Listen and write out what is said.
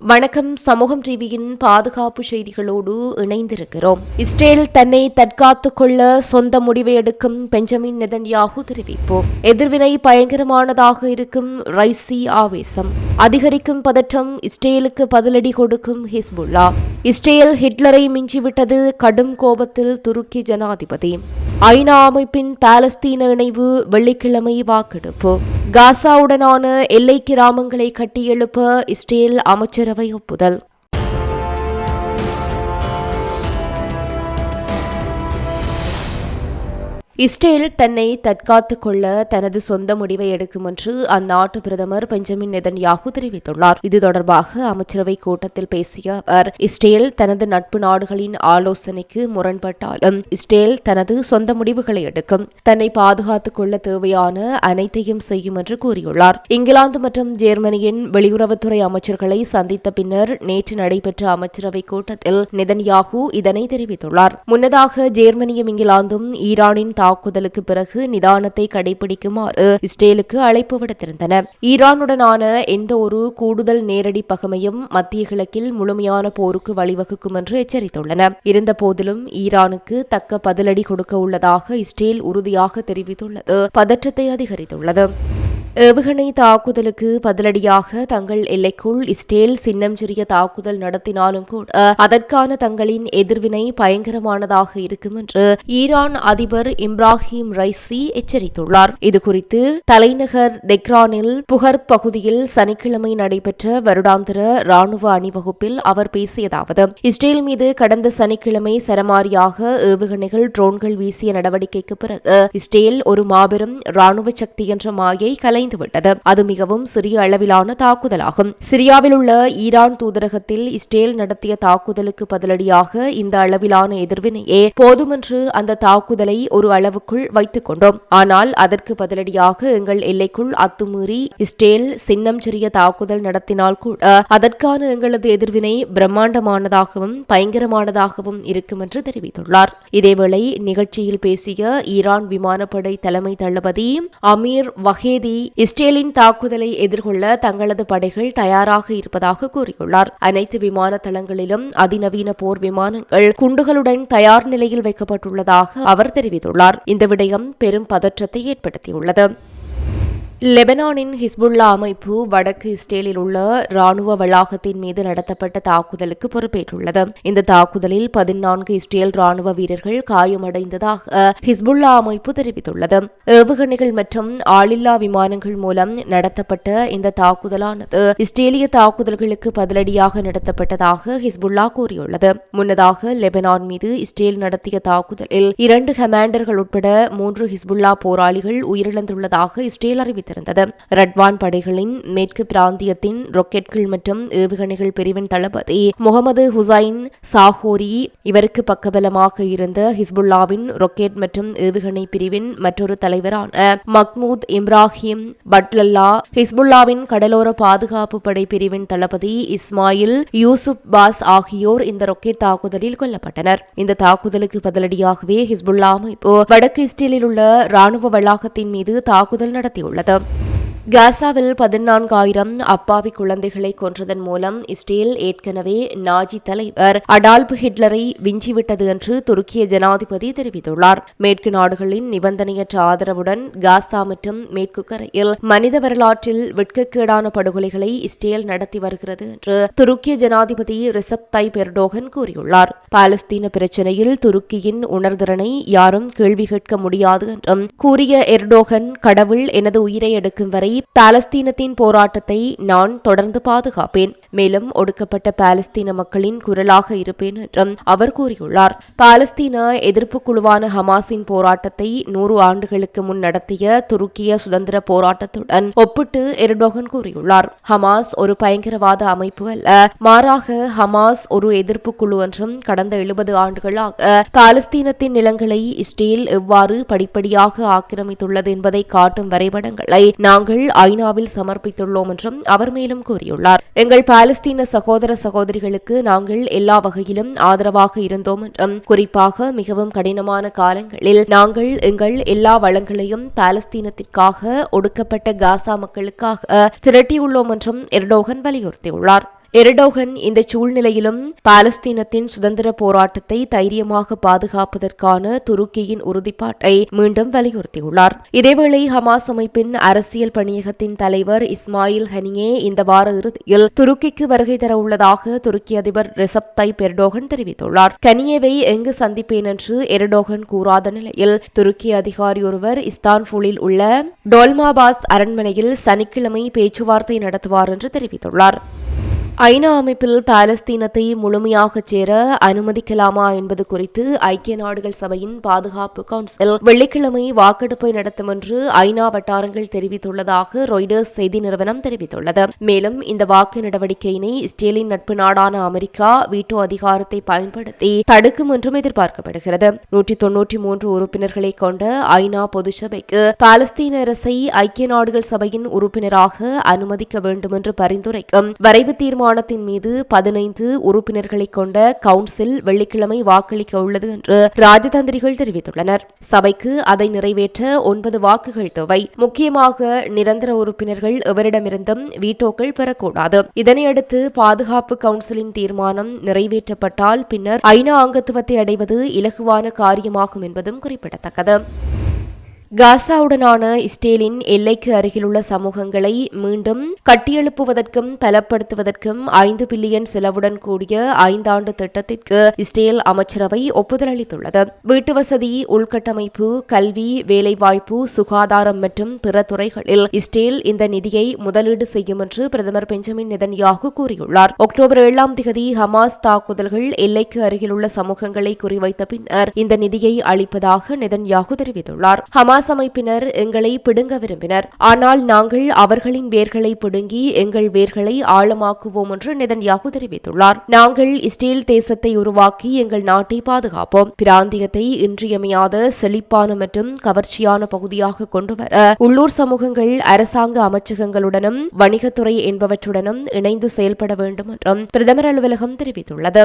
வணக்கம். சமூகம் டிவியின் பாதுகாப்பு செய்திகளோடு இணைந்திருக்கிறோம். இஸ்ரேல் தன்னை தற்காத்துக் கொள்ள சொந்த முடிவை எடுக்கும் பெஞ்சமின் நெதன்யாகு தெரிவிப்பு. எதிர்வினை பயங்கரமானதாக இருக்கும் ரைசி ஆவேசம். அதிகரிக்கும் பதற்றம் இஸ்ரேலுக்கு பதிலடி கொடுக்கும் ஹிஸ்புல்லா. இஸ்ரேல் ஹிட்லரை மிஞ்சிவிட்டது கடும் கோபத்தில் துருக்கி ஜனாதிபதி. ஐநா அமைப்பின் பாலஸ்தீன இணைவு வெள்ளிக்கிழமை வாக்கெடுப்பு. காசாவுடனான எல்லை கிராமங்களை கட்டியெழுப்ப இஸ்ரேல் அமைச்சர் அமைச்சரவை ஒப்புதல். இஸ்ரேல் தன்னை தற்காத்துக் கொள்ள தனது சொந்த முடிவை எடுக்கும் என்று அந்நாட்டு பிரதமர் பெஞ்சமின் நெதன்யாகு தெரிவித்துள்ளார். இது தொடர்பாக அமைச்சரவை கூட்டத்தில் பேசிய அவர் இஸ்ரேல் தனது நட்பு நாடுகளின் ஆலோசனைக்கு முரண்பட்டாலும் இஸ்ரேல் தனது சொந்த முடிவுகளை எடுக்கும். தன்னை பாதுகாத்துக் கொள்ள தேவையான அனைத்தையும் செய்யும் என்று கூறியுள்ளார். இங்கிலாந்து மற்றும் ஜெர்மனியின் வெளியுறவுத்துறை அமைச்சர்களை சந்தித்த பின்னர் நேற்று நடைபெற்ற அமைச்சரவை கூட்டத்தில் நெதன்யாகு இதனை தெரிவித்துள்ளார். முன்னதாக ஜெர்மனியும் இங்கிலாந்தும் ஈரானின் தாக்குதலுக்கு பிறகு நிதானத்தை கடைபிடிக்குமாறு இஸ்ரேலுக்கு அழைப்பு விடுத்திருந்தன. ஈரானுடனான எந்த ஒரு கூடுதல் நேரடி பகமையும் மத்திய கிழக்கில் முழுமையான போருக்கு வழிவகுக்கும் என்று எச்சரித்துள்ளன. இருந்தபோதிலும் ஈரானுக்கு தக்க பதிலடி கொடுக்க உள்ளதாக இஸ்ரேல் உறுதியாக தெரிவித்துள்ளது. பதற்றத்தை அதிகரித்துள்ளது. ஏவுகணை தாக்குதலுக்கு பதிலடியாக தங்கள் எல்லைக்குள் இஸ்ரேல் சின்னம் சிறிய தாக்குதல் நடத்தினாலும் கூட அதற்கான தங்களின் எதிர்வினை பயங்கரமானதாக இருக்கும் என்று ஈரான் அதிபர் இப்ராஹிம் ரைசி எச்சரித்துள்ளார். இதுகுறித்து தலைநகர் தெக்ரானில் புகர் பகுதியில் சனிக்கிழமை நடைபெற்ற வருடாந்திர ராணுவ அணிவகுப்பில் அவர் பேசியதாவது இஸ்ரேல் மீது கடந்த சனிக்கிழமை சரமாரியாக ஏவுகணைகள் ட்ரோன்கள் வீசிய நடவடிக்கைக்கு பிறகு இஸ்ரேல் ஒரு மாபெரும் ராணுவ சக்தி என்ற மாயை கலை குறைந்துவிட்டது அது மிகவும் சிறிய அளவிலான தாக்குதலாகும். சிரியாவில் உள்ள ஈரான் தூதரகத்தில் இஸ்ரேல் நடத்திய தாக்குதலுக்கு பதிலடியாக இந்த அளவிலான எதிர்வினையே போதுமென்று அந்த தாக்குதலை ஒரு அளவுக்குள் வைத்துக் கொண்டோம். ஆனால் அதற்கு பதிலடியாக எங்கள் எல்லைக்குள் அத்துமீறி இஸ்ரேல் சின்னம் சிறிய தாக்குதல் நடத்தினால் கூட அதற்கான எங்களது எதிர்வினை பிரம்மாண்டமானதாகவும் பயங்கரமானதாகவும் இருக்கும் என்று தெரிவித்துள்ளார். இதேவேளை நிகழ்ச்சியில் பேசிய ஈரான் விமானப்படை தலைமை தளபதி அமீர் வஹேதி இஸ்ரேலின் தாக்குதலை எதிர்கொள்ள தங்களது படைகள் தயாராக இருப்பதாக கூறியுள்ளார். அனைத்து விமான தளங்களிலும் அதிநவீன போர் விமானங்கள் குண்டுகளுடன் தயார் நிலையில் வைக்கப்பட்டுள்ளதாக அவர் தெரிவித்துள்ளார். இந்த விடயம் பெரும் பதற்றத்தை ஏற்படுத்தியுள்ளது. லெபனானின் ஹிஸ்புல்லா அமைப்பு வடக்கு இஸ்ரேலில் உள்ள ராணுவ வளாகத்தின் மீது நடத்தப்பட்ட தாக்குதலுக்கு பொறுப்பேற்றுள்ளது. இந்த தாக்குதலில் பதினான்கு இஸ்ரேல் ராணுவ வீரர்கள் காயமடைந்ததாக ஹிஸ்புல்லா அமைப்பு தெரிவித்துள்ளது. ஏவுகணைகள் மற்றும் ஆளில்லா விமானங்கள் மூலம் நடத்தப்பட்ட இந்த தாக்குதலானது இஸ்ரேலிய தாக்குதல்களுக்கு பதிலடியாக நடத்தப்பட்டதாக ஹிஸ்புல்லா கூறியுள்ளது. முன்னதாக லெபனான் மீது இஸ்ரேல் நடத்திய தாக்குதலில் இரண்டு கமாண்டர்கள் உட்பட மூன்று ஹிஸ்புல்லா போராளிகள் உயிரிழந்துள்ளதாக இஸ்ரேல் அறிவித்தது வைத்திருந்தது ரட்வான் படைகளின் மேற்கு பிராந்தியத்தின் ராக்கெட்கள் மற்றும் ஏவுகணைகள் பிரிவின் தளபதி முகமது ஹுசைன் சாஹோரி இவருக்கு பக்கபலமாக இருந்த ஹிஸ்புல்லாவின் ராக்கெட் மற்றும் ஏவுகணை பிரிவின் மற்றொரு தலைவரான மக்மூத் இப்ராஹிம் பட்லல்லா ஹிஸ்புல்லாவின் கடலோர பாதுகாப்பு படை பிரிவின் தளபதி இஸ்மாயில் யூசுப் பாஸ் ஆகியோர் இந்த ராக்கெட் தாக்குதலில் கொல்லப்பட்டனர். இந்த தாக்குதலுக்கு பதிலடியாகவே ஹிஸ்புல்லா அமைப்பு வடக்கு இஸ்ரேலில் உள்ள ராணுவ வளாகத்தின் மீது தாக்குதல் நடத்தியுள்ளது. uh, காசாவில் பதினான்காயிரம் அப்பாவி குழந்தைகளை கொன்றதன் மூலம் இஸ்ரேல் ஏற்கனவே நாஜி தலைவர் அடால்பு ஹிட்லரை விஞ்சிவிட்டது என்று துருக்கிய ஜனாதிபதி தெரிவித்துள்ளார். மேற்கு நாடுகளின் நிபந்தனையற்ற ஆதரவுடன் காசா மற்றும் மேற்கு கரையில் மனித வரலாற்றில் வெட்கக்கேடான படுகொலைகளை இஸ்ரேல் நடத்தி வருகிறது என்று துருக்கிய ஜனாதிபதி ரிசப் தை பெர்டோகன் கூறியுள்ளார். பாலஸ்தீன பிரச்சினையில் துருக்கியின் உணர்திறனை யாரும் கேள்வி கேட்க முடியாது என்றும் கூறிய எர்டோகன் கடவுள் எனது உயிரை எடுக்கும் வரை பாலஸ்தீனத்தின் போராட்டத்தை நான் தொடர்ந்து பாதுகாப்பேன். மேலும் ஒடுக்கப்பட்ட பாலஸ்தீன மக்களின் குரலாக இருப்பேன் என்றும் அவர் கூறியுள்ளார். பாலஸ்தீன எதிர்ப்பு குழுவான ஹமாஸின் போராட்டத்தை நூறு ஆண்டுகளுக்கு முன் நடத்திய துருக்கிய சுதந்திர போராட்டத்துடன் ஒப்பிட்டு எர்டோகன் கூறியுள்ளார். ஹமாஸ் ஒரு பயங்கரவாத அமைப்பு அல்ல. மாறாக ஹமாஸ் ஒரு எதிர்ப்பு குழு என்றும் கடந்த எழுபது ஆண்டுகளாக பாலஸ்தீனத்தின் நிலங்களை இஸ்ரேல் எவ்வாறு படிப்படியாக ஆக்கிரமித்துள்ளது என்பதை காட்டும் வரைபடங்களை நாங்கள் ஐநாவில் சமர்ப்பித்துள்ளோம் என்றும் அவர் மேலும் கூறியுள்ளார். எங்கள் பாலஸ்தீன சகோதர சகோதரிகளுக்கு நாங்கள் எல்லா வகையிலும் ஆதரவாக இருந்தோம் என்றும் குறிப்பாக மிகவும் கடினமான காலங்களில் நாங்கள் எங்கள் எல்லா வளங்களையும் பாலஸ்தீனத்திற்காக ஒடுக்கப்பட்ட காசா மக்களுக்காக திரட்டியுள்ளோம் என்றும் எர்டோகன் வலியுறுத்தியுள்ளார். எரடோகன் இந்த சூழ்நிலையிலும் பாலஸ்தீனத்தின் சுதந்திர போராட்டத்தை தைரியமாக பாதுகாப்பதற்கான துருக்கியின் உறுதிப்பாட்டை மீண்டும் வலியுறுத்தியுள்ளார். இதேவேளை ஹமாஸ் அமைப்பின் அரசியல் பணியகத்தின் தலைவர் இஸ்மாயில் ஹனியே இந்த வார இறுதியில் துருக்கிக்கு வருகை தர உள்ளதாக துருக்கி அதிபர் ரிசப் தைப் எர்டோகன் தெரிவித்துள்ளார். கனியேவை எங்கு சந்திப்பேன் என்று எர்டோகன் கூறாத நிலையில் துருக்கி அதிகாரி ஒருவர் இஸ்தான்புலில் உள்ள டோல்மாபாஸ் அரண்மனையில் சனிக்கிழமை பேச்சுவார்த்தை நடத்துவார் என்று தெரிவித்துள்ளார். ஐநா அமைப்பில் பாலஸ்தீனத்தை முழுமையாக சேர அனுமதிக்கலாமா என்பது குறித்து ஐக்கிய நாடுகள் சபையின் பாதுகாப்பு கவுன்சில் வெள்ளிக்கிழமை வாக்கெடுப்பை நடத்தும் என்று ஐநா வட்டாரங்கள் தெரிவித்துள்ளதாக ரொய்டர்ஸ் செய்தி நிறுவனம் தெரிவித்துள்ளது. மேலும் இந்த வாக்கு நடவடிக்கையினை இஸ்ரேலின் நட்பு நாடான அமெரிக்கா வீட்டோ அதிகாரத்தை பயன்படுத்தி தடுக்கும் என்றும் எதிர்பார்க்கப்படுகிறது. நூற்றி தொன்னூற்றி மூன்று உறுப்பினர்களை கொண்ட ஐநா பொது சபைக்கு பாலஸ்தீன அரசை ஐக்கிய நாடுகள் சபையின் உறுப்பினராக அனுமதிக்க வேண்டும் என்று பரிந்துரைக்கும் வரைவு தீர்மானம் தீர்மானத்தின் மீது பதினைந்து உறுப்பினர்களை கொண்ட கவுன்சில் வெள்ளிக்கிழமை வாக்களிக்க உள்ளது என்று ராஜதந்திரிகள் தெரிவித்துள்ளனர். சபைக்கு அதை நிறைவேற்ற ஒன்பது வாக்குகள் தேவை. முக்கியமாக நிரந்தர உறுப்பினர்கள் எவரிடமிருந்தும் வீட்டோக்கள் பெறக்கூடாது. இதனையடுத்து பாதுகாப்பு கவுன்சிலின் தீர்மானம் நிறைவேற்றப்பட்டால் பின்னர் ஐநா அங்கத்துவத்தை அடைவது இலகுவான காரியமாகும் என்பதும் குறிப்பிடத்தக்கது. காசாவுடனான இஸ்ரேலின் எல்லைக்கு அருகிலுள்ள சமூகங்களை மீண்டும் கட்டியெழுப்புவதற்கும் பலப்படுத்துவதற்கும் ஐந்து பில்லியன் செலவுடன் கூடிய ஐந்தாண்டு திட்டத்திற்கு இஸ்ரேல் அமைச்சரவை ஒப்புதல் அளித்துள்ளது வீட்டு வசதி உள்கட்டமைப்பு கல்வி வேலைவாய்ப்பு சுகாதாரம் மற்றும் பிற துறைகளில் இஸ்ரேல் இந்த நிதியை முதலீடு செய்யும் என்று பிரதமர் பெஞ்சமின் நிதன்யாகு கூறியுள்ளார். அக்டோபர் ஏழாம் திகதி ஹமாஸ் தாக்குதல்கள் எல்லைக்கு அருகிலுள்ள சமூகங்களை குறிவைத்த பின்னர் இந்த நிதியை அளிப்பதாக நிதன்யாகு தெரிவித்துள்ளார். ஹமாஸ் ஹமாஸ் அமைப்பினர் எங்களை பிடுங்க விரும்பினர். ஆனால் நாங்கள் அவர்களின் வேர்களை பிடுங்கி எங்கள் வேர்களை ஆழமாக்குவோம் என்று நெதன்யாகு தெரிவித்துள்ளார். நாங்கள் இஸ்ரேல் தேசத்தை உருவாக்கி எங்கள் நாட்டை பாதுகாப்போம். பிராந்தியத்தை இன்றியமையாத செழிப்பான மற்றும் கவர்ச்சியான பகுதியாக கொண்டுவர உள்ளூர் சமூகங்கள் அரசாங்க அமைச்சகங்களுடனும் வணிகத்துறை என்பவற்றுடனும் இணைந்து செயல்பட வேண்டும் என்றும் பிரதமர் அலுவலகம் தெரிவித்துள்ளது.